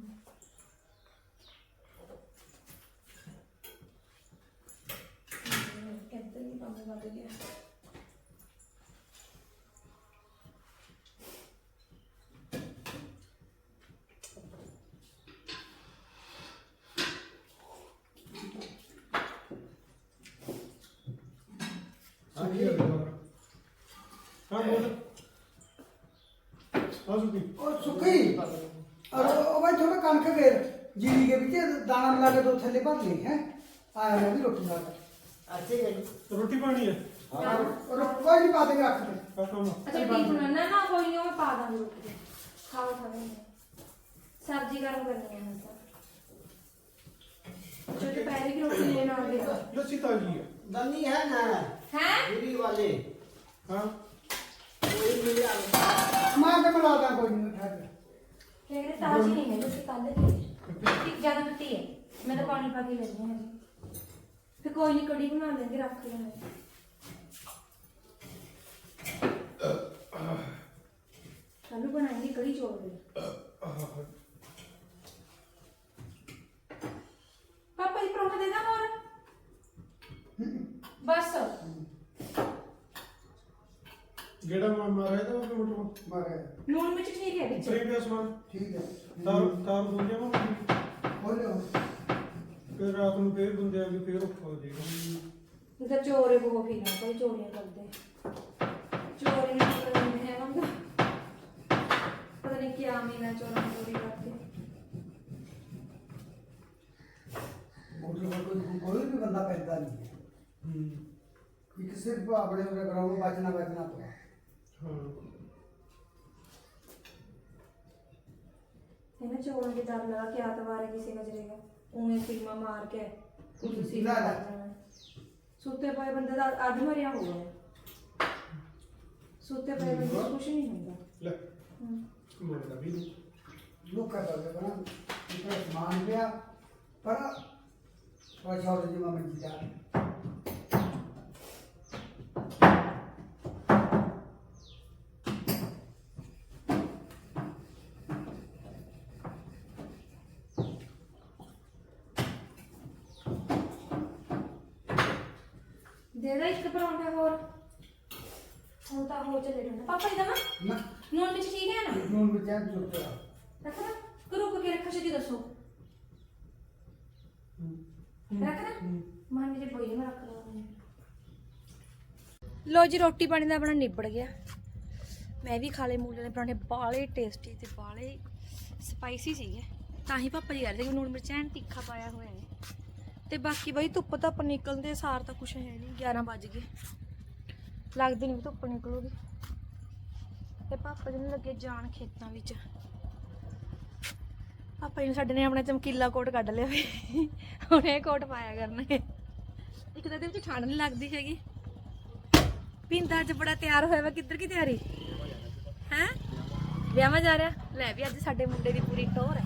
और सुखी और ओ भाई थोड़ा कान के गैर जीरी के पीछे दाना मिला के दो थैले बाँध ली है? आया मैं भी रोटी लगा अच्छे है। तो रोटी पानी है? हाँ। और कोई नहीं अच्छा, पा देंगे रख ले अच्छा ठीक है ना ना कोई नहीं मैं पा दूँगी रोटी। खाओ खाओ। सब्ज़ी गर्म करनी है हमको जो दोपहर की रोटी लेना आ गया लस्सी ताजी है। दनी है ना? है? पूरी वाले। हाँ। मैं तो मिलाता कोई नहीं ठहर कह रहे ताजी नहीं है जैसे कल की ठीक ज़्यादा मिट्टी है। मैं तो पानी पा के ले रही हूँ। फिर कोई नहीं कड़ी बना लेंगे रख लेंगे। चलो बनाएँगे कड़ी चोर पापा ये प्रोमा दे दो और हम्म। बस। ਜਿਹੜਾ ਮੈਂ ਮਾਰਿਆ ਤਾਂ ਉਹ ਮੋਟਰ ਮਾਰਿਆ। ਲੂਣ ਮਿਰਚ ਠੀਕ ਹੈ ਵਿੱਚ? ਪ੍ਰੀਵੀਅਸ ਵਨ ਠੀਕ ਹੈ। ਤਾਰ ਤਾਰ ਦੂਜੇ ਨੂੰ ਬੋਲੋ ਫਿਰ ਰਾਤ ਨੂੰ ਫੇਰ ਬੰਦੇ ਆ ਕੇ ਫੇਰ ਉੱਠ ਹੋ ਜਾਏਗਾ। ਜਿੱਦਾਂ ਚੋਰ ਹੋ ਫਿਰ ਨਾ ਕੋਈ ਚੋਰੀਆਂ ਕਰਦੇ। ਚੋਰੀ ਨਾ ਕਰਦੇ ਹੈ ਮੰਗ ਪਤਾ ਨਹੀਂ ਕੀ ਆਮੀਨਾ ਚੋਰਾਂ ਚੋਰੀ ਕਰਦੇ ਮੋਟਰ ਕੋਈ ਕੋਈ ਵੀ ਬੰਦਾ ਪੈਂਦਾ ਨਹੀਂ। ਹੂੰ। ਕਿ ਕਿਸੇ ਕੋ ਆਪਣੇ ਉਹਨੇ ਕਰਾਉਣਾ ਬਚਣਾ ਬਚਣਾ ਪਿਆ। ਇਹਨੇ ਚੋਣ ਦੇ ਦਰ ਲਗਾ ਕੇ ਆਤਵਾਰੇ ਕਿਸੇ ਗਜਰੇਗਾ ਉਵੇਂ ਸਿਗਮਾ ਮਾਰ ਕੇ ਕੁਝ ਸੀਗਾ ਸੁੱਤੇ ਪਏ ਬੰਦੇ ਦਾ ਅੱਧ ਮਰਿਆ ਹੋਊਗਾ ਸੁੱਤੇ ਪਏ ਬੰਦੇ ਨੂੰ ਕੁਝ ਨਹੀਂ ਹੁੰਦਾ ਲੈ ਮੁਰਦਾ ਵੀ ਲੋਕਾਂ ਦਾ ਬਣਾ ਇਹ ਸਮਾਨ ਪਿਆ ਪਰ ਪਛਾੜ ਜਿਵੇਂ ਮੰਜੀ ਦਾ ਨੂਨ ਵਿੱਚ ਐਂ ਚੁੱਕਿਆ ਰੱਖਣਾ ਗਰੁੱਪ ਕੇ ਰੱਖੋ ਛੇਤੀ ਦੱਸੋ। ਰੱਖਣਾ ਮਨ ਮੇਰੇ ਬੋਈ ਮੈਂ ਰੱਖ ਲੋ ਜੀ ਰੋਟੀ ਪਾਣੀ ਦਾ ਆਪਣਾ ਨਿਬੜ ਗਿਆ। ਮੈਂ ਵੀ ਖਾ ਲਏ ਮੂਲੇ ਦੇ ਪਰਾਂਠੇ ਬਾਲੇ ਟੇਸਟੀ ਤੇ ਬਾਲੇ ਸਪਾਈਸੀ ਸੀਗੇ। ਤਾਂ ਹੀ ਪਾਪਾ ਜੀ ਕਹਿੰਦੇ ਕਿ ਨੂਣ ਮਿਰਚ ਐਨ ਤਿੱਖਾ ਪਾਇਆ ਹੋਇਆ ਹੈ। ਤੇ ਬਾਕੀ ਬਈ ਧੁੱਪ ਧੱਪ ਨਿਕਲਦੇ ਸਾਰ ਤਾਂ ਕੁਛ ਹੈ ਨਹੀਂ 11 ਵੱਜ ਗਏ। ਲੱਗਦੀ ਨਹੀਂ ਵੀ ਧੁੱਪ ਨਿਕਲੂਗੀ। ਤੇ ਪਾਪਾ ਜੀ ਨੂੰ ਲੱਗੇ ਜਾਣ ਖੇਤਾਂ ਵਿੱਚ। ਪਾਪਾ ਜੀ ਨੇ ਸਾਡੇ ਨੇ ਆਪਣਾ ਚਮਕੀਲਾ ਕੋਟ ਕੱਢ ਲਿਆ ਵੀ ਹੁਣ ਇਹ ਕੋਟ ਪਾਇਆ ਕਰਨਗੇ। ਇੱਕ ਤਾਂ ਇਹਦੇ ਵਿੱਚ ਠੰਡ ਨਹੀਂ ਲੱਗਦੀ ਹੈਗੀ। ਪਿੰਦਾ ਅੱਜ ਬੜਾ ਤਿਆਰ ਹੋਇਆ ਵਾ। ਕਿੱਧਰ ਕੀ ਤਿਆਰੀ? ਹੈ? ਵਿਆਹਾਂ ਜਾ ਰਿਹਾ? ਲੈ ਵੀ ਅੱਜ ਸਾਡੇ ਮੁੰਡੇ ਦੀ ਪੂਰੀ ਟੋਰ ਹੈ।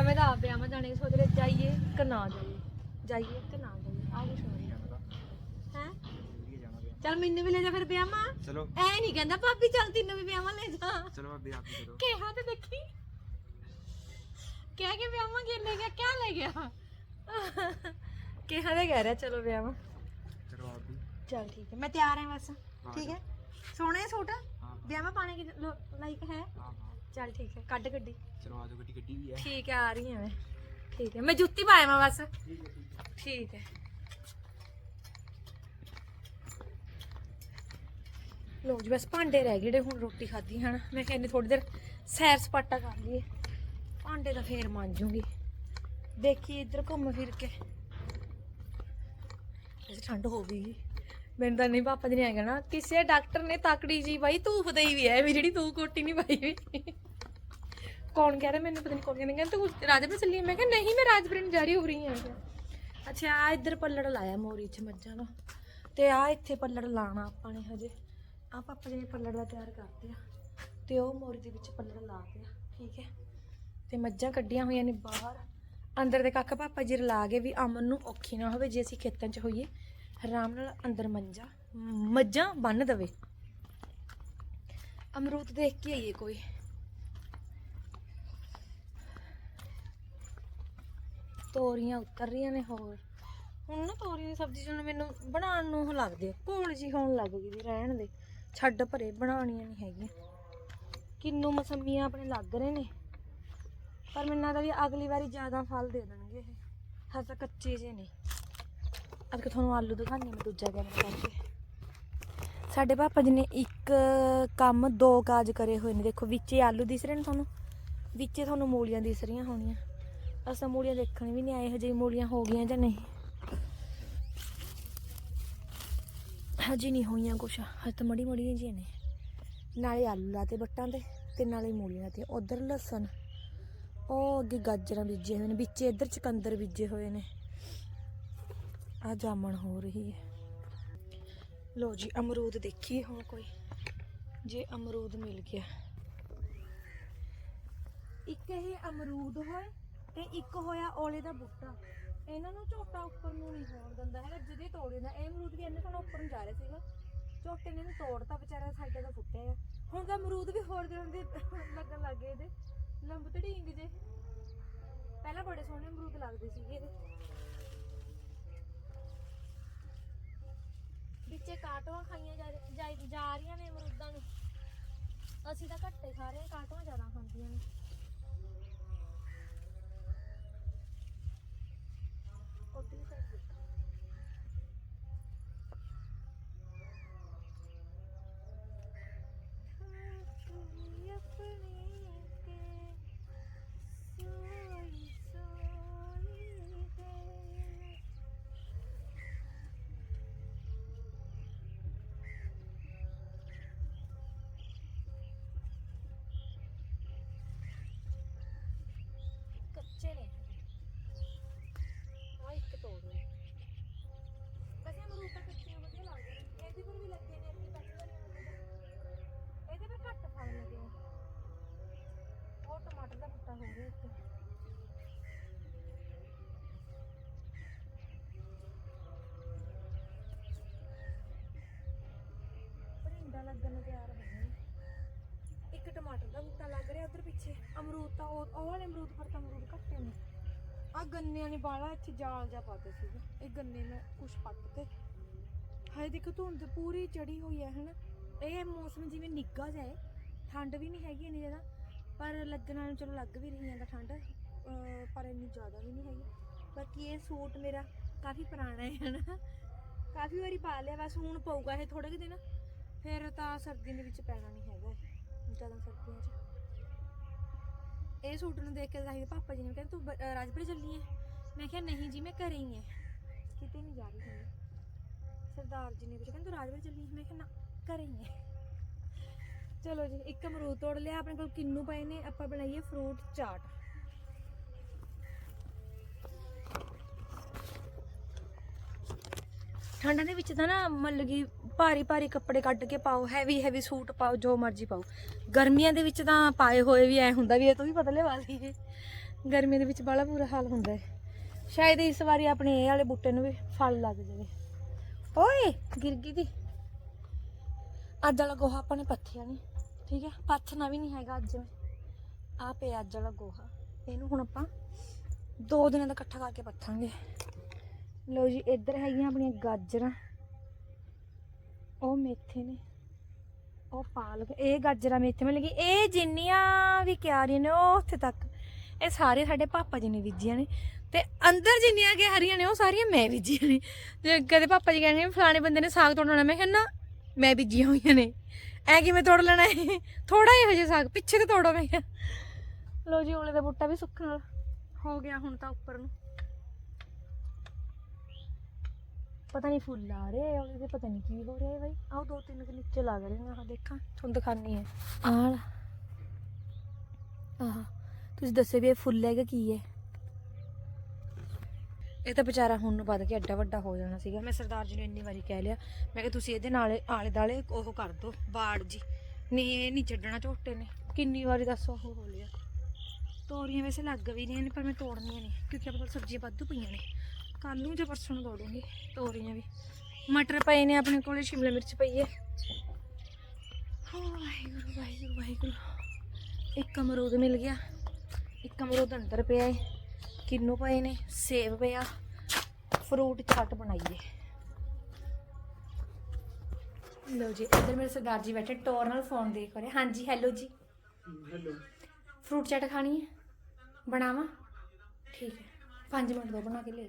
ਹਮੇ ਤਾਂ ਆਪ ਵਿਆਹਾਂ ਜਾਣੇ ਸੋਚ ਰਹੇ, ਜਾਈਏ ਕਿ ਨਾ ਜਾਈਏ? ਜਾਈਏ ਕਿ ਨਾ ਜਾਈਏ? ਆਹ ਕੁਛ ਚੱਲ ਮੈਨੂੰ ਵੀ ਲੈ ਜਾ ਫਿਰ ਵਿਆਹਾਂ। ਚਲੋ। ਐ ਨਹੀਂ ਕਹਿੰਦਾ ਭਾਬੀ ਚੱਲ ਤੈਨੂੰ ਵੀ ਵਿਆਹਾਂ ਲੈ ਜਾ। ਚਲੋ ਭਾਬੀ ਆਪ ਹੀ ਕਰੋ। ਕਿਹਾ ਤੇ ਦੇਖੀ। ਕਹਿ ਕੇ ਵਿਆਹਾਂ ਕਿ ਲੈ ਗਿਆ ਕਿਆ ਲੈ ਗਿਆ? ਕਿਹਾ ਤੇ ਕਹਿ ਰਿਹਾ ਚਲੋ ਵਿਆਹਾਂ। ਚਲੋ ਆਪ ਵੀ। ਚਲ ਠੀਕ ਹੈ ਮੈਂ ਤਿਆਰ ਹਾਂ ਬਸ। ਠੀਕ ਹੈ? ਸੋਹਣਾ ਹੈ ਸੂਟ? ਹਾਂ ਵਿਆਹਾਂ ਪਾਣੇ ਕੀ ਲਾਈਕ ਹੈ? ਹਾਂ ਹਾਂ। ਚਲ ਠੀਕ ਹੈ ਕੱਢ ਗੱਡੀ। ਚਲੋ ਆਜੋ ਗੱਡੀ ਗੱਡੀ ਵੀ ਹੈ। ਠੀਕ ਹੈ ਆ ਰਹੀ ਹਾਂ ਮੈਂ। ਠੀਕ ਹੈ ਮੈਂ ਜੁੱਤੀ ਪਾਇਆ ਮੈਂ ਬਸ। ਠੀਕ ਹੈ। ਲੋ ਜੀ, ਬਸ ਭਾਂਡੇ ਰਹਿ ਗਏ ਜਿਹੜੇ ਹੁਣ ਰੋਟੀ ਖਾਧੀ, ਹਨ? ਮੈਂ ਕਹਿੰਦੀ ਥੋੜੀ ਦੇਰ ਸੈਰ ਸਪਾਟਾ ਕਰ ਲਈਏ। ਭਾਂਡੇ ਤਾਂ ਫੇਰ ਮਾਂਜੂਗੀ। ਦੇਖੀ ਇੱਧਰ ਘੁੰਮ ਫਿਰ ਕੇ। ਵੈਸੇ ਠੰਡ ਹੋ ਗਈ। ਮੈਨੂੰ ਤਾਂ ਨਹੀਂ ਪਾਪਾ ਜੀ ਨੇ ਆਇਆ ਨਾ ਕਿਸੇ ਡਾਕਟਰ ਨੇ ਤਾਕੜੀ ਜੀ ਬਾਈ, ਧੂਫ ਦਈ ਵੀ ਹੈ ਵੀ ਜਿਹੜੀ ਤੂੰ ਕੋਟੀ ਨਹੀਂ ਪਾਈ ਵੀ ਕੌਣ ਕਹਿ ਰਿਹਾ ਮੈਨੂੰ ਪਤਾ ਨਹੀਂ ਕੌਣ ਕਹਿੰਦਾ ਕਹਿੰਦਾ ਤੂੰ ਰਾਜਪੁਰ ਚੱਲੀ। ਮੈਂ ਕਿਹਾ ਨਹੀਂ, ਮੈਂ ਰਾਜਪੁਰ ਨੂੰ ਜਾ ਰਹੀ ਹੋ ਰਹੀ ਹਾਂ। ਅੱਛਾ, ਆ ਇੱਧਰ ਪੱਲੜ ਲਾਇਆ ਮੋਰੀ ਚ ਮੱਝਾਂ ਦਾ ਤੇ ਆ ਇੱਥੇ ਪੱਲੜ ਲਾਣਾ ਆਪਾਂ ਨੇ ਹਜੇ। ਆ ਪਾਪਾ ਜੀ ਨੇ ਪੱਲੜ ਦਾ ਤਿਆਰ ਕਰਤੇ ਆ, ਤੇ ਉਹ ਮੋਰੀ ਦੇ ਵਿੱਚ ਪੱਲੜ ਲਾ ਪਿਆ ਠੀਕ ਹੈ? ਤੇ ਮੱਝਾਂ ਕੱਢੀਆਂ ਹੋਈਆਂ ਨੇ ਬਾਹਰ। ਅੰਦਰ ਦੇ ਕੱਖ ਪਾਪਾ ਜੀ ਰਲਾ ਗਏ ਵੀ ਅਮਨ ਨੂੰ ਔਖੀ ਨਾ ਹੋਵੇ ਜੇ ਅਸੀਂ ਖੇਤਾਂ 'ਚ ਹੋਈਏ। ਆਰਾਮ ਨਾਲ ਅੰਦਰ ਮੰਜਾ, ਮੱਝਾਂ ਬੰਨ ਦਵੇ। ਅਮਰੂਦ ਦੇਖ ਕੇ ਆਈਏ ਕੋਈ। ਤੋਰੀਆਂ ਉਤਰ ਰਹੀਆਂ ਨੇ ਹੋਰ। ਹੁਣ ਨਾ ਤੋਰੀਆਂ ਦੀ ਸਬਜ਼ੀ ਜਦੋਂ ਮੈਨੂੰ ਬਣਾਉਣ ਨੂੰ ਉਹ ਲੱਗਦੀ ਆ ਘੋਲ ਜੀ ਹੋਣ ਲੱਗ ਗਈ ਵੀ ਰਹਿਣ ਦੇ। ਛੱਡ ਭਰੇ ਬਣਾਉਣੀਆਂ ਨਹੀਂ ਹੈਗੀਆਂ। ਕਿੰਨੂ ਮਸੰਮੀਆਂ ਆਪਣੇ ਲੱਗ ਰਹੇ ਨੇ। ਪਰ ਮੈਨੂੰ ਲੱਗਦਾ ਵੀ ਅਗਲੀ ਵਾਰੀ ਜ਼ਿਆਦਾ ਫਲ ਦੇ ਦੇਣਗੇ ਇਹ। ਹਜੇ ਤਾਂ ਕੱਚੇ ਜੇ ਨੇ। ਅੱਜ ਤੁਹਾਨੂੰ ਆਲੂ ਦਿਖਾਉਂਦੀ ਹਾਂ ਮੈਂ ਦੂਜਾ ਕੈਮਰਾ ਕਰਕੇ। ਸਾਡੇ ਪਾਪਾ ਜੀ ਨੇ ਇੱਕ ਕੰਮ ਦੋ ਕਾਜ ਕਰੇ ਹੋਏ ਨੇ। ਦੇਖੋ ਵਿੱਚੇ ਆਲੂ ਦਿਸ ਰਹੇ ਨੇ ਤੁਹਾਨੂੰ। ਵਿੱਚੇ ਤੁਹਾਨੂੰ ਮੂਲੀਆਂ ਦਿਸ ਰਹੀਆਂ ਹੋਣੀਆਂ। ਅਸਾਂ ਮੂਲੀਆਂ ਦੇਖਣ ਵੀ ਨਹੀਂ ਆਏ, ਹਜੇ ਮੂਲੀਆਂ ਹੋ ਗਈਆਂ ਜਾਂ ਨਹੀਂ। ਹਜੇ ਨਹੀਂ ਹੋਈਆਂ ਕੁਛ, ਹਜੇ ਤਾਂ ਮੜੀ ਮੜੀਆਂ ਜਿਹੀਆਂ ਨੇ। ਨਾਲੇ ਆਲੂ ਲਾਤੇ ਬੱਟਾਂ ਤੇ ਤੇ ਨਾਲੇ ਮੂਲੀਆਂ ਤੇ ਉਧਰ ਲਸਣ, ਉਹ ਅੱਗੇ ਗਾਜਰਾਂ ਬੀਜੇ ਹੋਏ ਨੇ, ਵਿੱਚੇ ਇੱਧਰ ਚਕੰਦਰ ਬੀਜੇ ਹੋਏ ਨੇ। ਆ ਜਾਮਣ ਹੋ ਰਹੀ ਹੈ। ਲੋ ਜੀ, ਅਮਰੂਦ ਦੇਖੀ ਹੁਣ ਕੋਈ। ਜੇ ਅਮਰੂਦ ਮਿਲ ਗਿਆ। ਇੱਕ ਇਹ ਅਮਰੂਦ ਹੋਏ ਤੇ ਇੱਕ ਹੋਇਆ ਔਲੇ ਦਾ ਬੂਟਾ। ਇਹਨਾਂ ਨੂੰ ਝੋਟਾ ਉੱਪਰ ਨੂੰ ਨਹੀਂ ਹੋਣ ਦਿੰਦਾ ਹੈਗਾ, ਜਿਹਦੇ ਤੋੜੇ ਦਾ ਇਹ ਅਮਰੂਦ ਵੀ ਇਹਨੇ ਸਾਨੂੰ ਉੱਪਰ ਨੂੰ ਜਾ ਰਿਹਾ ਸੀਗਾ। ਝੋਟੇ ਨੇ ਇਹਨੂੰ ਤੋੜਤਾ, ਵਿਚਾਰਾ ਸਾਡੇ ਦਾ ਫੁੱਟਿਆ ਆ। ਹੁਣ ਤਾਂ ਅਮਰੂਦ ਵੀ ਹੋਰ ਦਿਨ ਦੇ ਲੱਗਣ ਲੱਗ ਗਏ ਇਹਦੇ। ਲੰਬ ਢੀਂਗ ਜੇ। ਪਹਿਲਾਂ ਬੜੇ ਸੋਹਣੇ ਅਮਰੂਦ ਲੱਗਦੇ ਸੀਗੇ ਇਹਦੇ। ਵਿੱਚੇ ਕਾਟੋਆਂ ਖਾਈਆਂ ਜਾ ਜਾ- ਜਾ ਰਹੀਆਂ ਨੇ ਅਮਰੂਦਾਂ ਨੂੰ। ਅਸੀਂ ਤਾਂ ਘੱਟੇ ਖਾ ਰਹੇ ਹਾਂ ਕਾਟੋਆਂ ਜ਼ਿਆਦਾ ਖਾਂਦੀਆਂ ਨੇ। ਅਮਰੂਦ ਤਾਂ ਉਹ ਉਹ ਵਾਲੇ ਅਮਰੂਦ ਪਰ ਤਾਂ ਅਮਰੂਦ ਘੱਟੇ ਨੇ। ਆ ਗੰਨਿਆਂ ਨੇ ਬਾਲਾ ਇੱਥੇ ਜਾਲ ਜਾ ਪਾਤਾ ਸੀਗੇ। ਇਹ ਗੰਨੇ ਨੇ ਕੁਛ ਪੱਟ ਤੇ। ਹਾਏ ਦੇਖੋ ਧੁੰਦ ਪੂਰੀ ਚੜੀ ਹੋਈ ਹੈ, ਹਨਾ? ਇਹ ਮੌਸਮ ਜਿਵੇਂ ਨਿੱਘਾ ਜਿਹਾ ਠੰਡ ਵੀ ਨਹੀਂ ਹੈਗੀ ਇੰਨੀ ਜ਼ਿਆਦਾ। ਪਰ ਲੱਗਣ ਨਾਲ ਚਲੋ ਲੱਗ ਵੀ ਰਹੀ ਜਾਂਦਾ ਠੰਡ। ਪਰ ਇੰਨੀ ਜ਼ਿਆਦਾ ਵੀ ਨਹੀਂ ਹੈਗੀ। ਬਾਕੀ ਇਹ ਸੂਟ ਮੇਰਾ ਕਾਫੀ ਪੁਰਾਣਾ ਹੈ, ਹਨਾ? ਕਾਫੀ ਵਾਰੀ ਪਾ ਲਿਆ, ਬਸ ਹੁਣ ਪਊਗਾ ਇਹ ਥੋੜੇ ਕੁ ਦਿਨ। ਫਿਰ ਤਾਂ ਸਰਦੀਆਂ ਦੇ ਵਿੱਚ ਪੈਣਾ ਨਹੀਂ ਹੈਗਾ ਇਹ। ਜ਼ਿਆਦਾ ਸਰਦੀਆਂ 'ਚ। ਇਹ ਸੂਟ ਨੂੰ ਦੇਖ ਕੇ ਸਾਹਿਲ ਪਾਪਾ ਜੀ ਨੇ ਕਹਿੰਦੇ ਤੂੰ ਬ- ਅਹ ਰਾਜਪੁਰੇ ਚੱਲੀ ਹੈ ਮੈਂ ਕਿਹਾ, ਨਹੀਂ ਜੀ, ਮੈਂ ਘਰੇ ਹੀ ਹੈ ਕਿਤੇ ਨਹੀਂ ਜਾ ਰਹੀ ਹਾਂ ਸਰਦਾਰ ਜੀ ਨੇ ਪੁੱਛਿਆ ਕਹਿੰਦੇ ਤੂੰ ਰਾਜਪੁਰੇ ਚੱਲੀ ਹੈ ਮੈਂ ਕਿਹਾ, ਨਾ, ਘਰੇ ਹੀ ਹੈ ਚਲੋ ਜੀ, ਇੱਕ ਅਮਰੂਦ ਤੋੜ ਲਿਆ, ਆਪਣੇ ਕੋਲ ਕਿੰਨੂ ਪਏ ਨੇ, ਆਪਾਂ ਬਣਾਈਏ ਫਰੂਟ ਚਾਟ ਠੰਡਾਂ ਦੇ ਵਿੱਚ ਤਾਂ ਨਾ ਮਤਲਬ ਕਿ ਭਾਰੀ ਭਾਰੀ ਕੱਪੜੇ ਕੱਢ ਕੇ ਪਾਓ ਹੈਵੀ ਹੈਵੀ ਸੂਟ ਪਾਓ, ਜੋ ਮਰਜ਼ੀ ਪਾਓ। ਗਰਮੀਆਂ ਦੇ ਵਿੱਚ ਤਾਂ ਪਾਏ ਹੋਏ ਵੀ ਐ ਹੁੰਦਾ ਵੀ ਇਹ ਤੋਂ ਵੀ ਪਤਲੇ ਵਾਲੀ ਹੈ ਗਰਮੀਆਂ ਦੇ ਵਿੱਚ ਬੜਾ ਬੁਰਾ ਹਾਲ ਹੁੰਦਾ ਹੈ। ਸ਼ਾਇਦ ਇਸ ਵਾਰੀ ਆਪਣੇ ਇਹ ਵਾਲੇ ਬੂਟੇ ਨੂੰ ਵੀ ਫਲ ਲੱਗ ਜਾਵੇ। ਓਏ, ਗਿਰ ਗਈ ਦੀ। ਅੱਜ ਵਾਲਾ ਗੋਹਾ ਆਪਾਂ ਨੇ ਪੱਥਿਆ ਨਹੀਂ ਠੀਕ ਹੈ? ਪੱਥਣਾ ਵੀ ਨਹੀਂ ਹੈਗਾ ਅੱਜ। ਆ ਪਿਆ ਅੱਜ ਵਾਲਾ ਗੋਹਾ। ਇਹਨੂੰ ਹੁਣ ਆਪਾਂ ਦੋ ਦਿਨਾਂ ਦਾ ਇਕੱਠਾ ਕਰਕੇ ਪੱਥਾਂਗੇ। ਲਓ ਜੀ, ਇੱਧਰ ਹੈਗੀਆਂ ਆਪਣੀਆਂ ਗਾਜਰਾਂ। ਉਹ ਮੇਥੇ ਨੇ। ਉਹ ਪਾਲਕ, ਇਹ ਗਾਜਰਾਂ ਮੇਥੇ ਮਿਲ ਗਈ ਇਹ ਜਿੰਨੀਆਂ ਵੀ ਕਿਆਰੀਆਂ ਨੇ, ਉਹ ਉੱਥੇ ਤੱਕ। ਇਹ ਸਾਰੇ ਸਾਡੇ ਪਾਪਾ ਜੀ ਨੇ ਬੀਜੀਆਂ ਨੇ। ਤੇ ਅੰਦਰ ਜਿੰਨੀਆਂ ਕਿ ਹਰੀਆਂ ਨੇ, ਉਹ ਸਾਰੀਆਂ ਮੈਂ ਬੀਜੀਆਂ ਨੇ। ਜੇ ਕਦੇ ਪਾਪਾ ਜੀ ਕਹਿੰਦੇ ਫਲਾਣੇ ਬੰਦੇ ਨੇ ਸਾਗ ਤੋੜਨਾ ਮੈਂ ਕਹਿੰਦਾ ਮੈਂ ਬੀਜੀਆਂ ਹੋਈਆਂ ਨੇ। ਐ ਕਿਵੇਂ ਤੋੜ ਲੈਣਾ ਹੈ ਥੋੜਾ ਇਹੋ ਜਿਹਾ ਸਾਗ, ਪਿੱਛੇ ਤੇ ਤੋੜੋ, ਮੈਂ ਕਿਹਾ। ਲੋ ਜੀ ਓਲੇ ਦਾ ਬੂਟਾ ਵੀ ਸੁੱਕਣ ਵਾਲਾ। ਹੋ ਗਿਆ ਹੁਣ ਤਾਂ ਉੱਪਰ ਨੂੰ। ਪਤਾ ਨਹੀਂ ਫੁੱਲ ਆ ਰਹੇ ਆ, ਉਹਦੇ ਪਤਾ ਨਹੀਂ ਕੀ ਹੋ ਰਿਹਾ ਹੈ ਬਾਈ। ਆਹ ਦੋ ਤਿੰਨ ਕੁ ਨੀਚੇ ਲੱਗ ਰਹੇ ਨੇ, ਆਹ ਦੇਖਾਂ, ਤੁਹਾਨੂੰ ਦਿਖਾਨੀ ਹੈ। ਆਹ ਆਹ, ਤੁਸੀਂ ਦੱਸੋ ਵੀ ਇਹ ਫੁੱਲ ਹੈਗਾ ਕੀ ਹੈ? ਇਹ ਤਾਂ ਵਿਚਾਰਾ ਹੁਣ ਨੂੰ ਵੱਧ ਕੇ ਐਡਾ ਵੱਡਾ ਹੋ ਜਾਣਾ ਸੀਗਾ। ਮੈਂ ਸਰਦਾਰ ਜੀ ਨੂੰ ਇੰਨੀ ਵਾਰੀ ਕਹਿ ਲਿਆ, ਮੈਂ ਕਿ ਤੁਸੀਂ ਇਹਦੇ ਨਾਲ ਆਲੇ ਦਾਲੇ ਉਹ ਕਰ ਦਿਓ ਬਾੜ ਜੀ। ਨਹੀਂ, ਇਹ ਨਹੀਂ ਛੱਡਣਾ ਝੋਟੇ ਨੇ। ਕਿੰਨੀ ਵਾਰੀ ਦੱਸੋ ਉਹ ਹੋ ਲਿਆ। ਤੋਰੀਆਂ ਵੈਸੇ ਲੱਗ ਵੀ ਰਹੀਆਂ ਨੇ, ਪਰ ਮੈਂ ਤੋੜਨੀਆਂ ਨਹੀਂ ਕਿਉਂਕਿ ਆਪਣੇ ਕੋਲ ਸਬਜ਼ੀਆਂ ਵਾਧੂ ਪਈਆਂ ਨੇ। ਕੱਲ ਨੂੰ ਜਾਂ ਪਰਸੋਂ ਨੂੰ ਤੋੜੂੰਗੀ ਤੋਰੀਆਂ ਵੀ। ਮਟਰ ਪਏ ਨੇ ਆਪਣੇ ਕੋਲੇ ਸ਼ਿਮਲਾ ਮਿਰਚ ਪਈ ਹੈ। ਵਾਹਿਗੁਰੂ ਵਾਹਿਗੁਰੂ ਵਾਹਿਗੁਰੂ। ਇੱਕ ਅਮਰੂਦ ਮਿਲ ਗਿਆ। ਇੱਕ ਅਮਰੂਦ ਅੰਦਰ ਪਿਆ ਹੈ ਕਿੰਨੂ ਪਏ ਨੇ? ਸੇਬ ਪਿਆ। ਫਰੂਟ ਚਾਟ ਬਣਾਈਏ। ਲਓ ਜੀ ਇੱਧਰ ਮੇਰੇ ਸਰਦਾਰ ਜੀ ਬੈਠੇ ਟੋਰ ਨਾਲ ਫੋਨ ਦੇਖ ਰਹੇ ਹਾਂਜੀ ਹੈਲੋ ਜੀ। ਹੈਲੋ। ਫਰੂਟ ਚਾਟ ਖਾਣੀ ਹੈ? ਬਣਾਵਾਂ? ਠੀਕ ਹੈ। 5 ਮਿੰਟ ਦੋ ਬਣਾ ਕੇ ਲੈ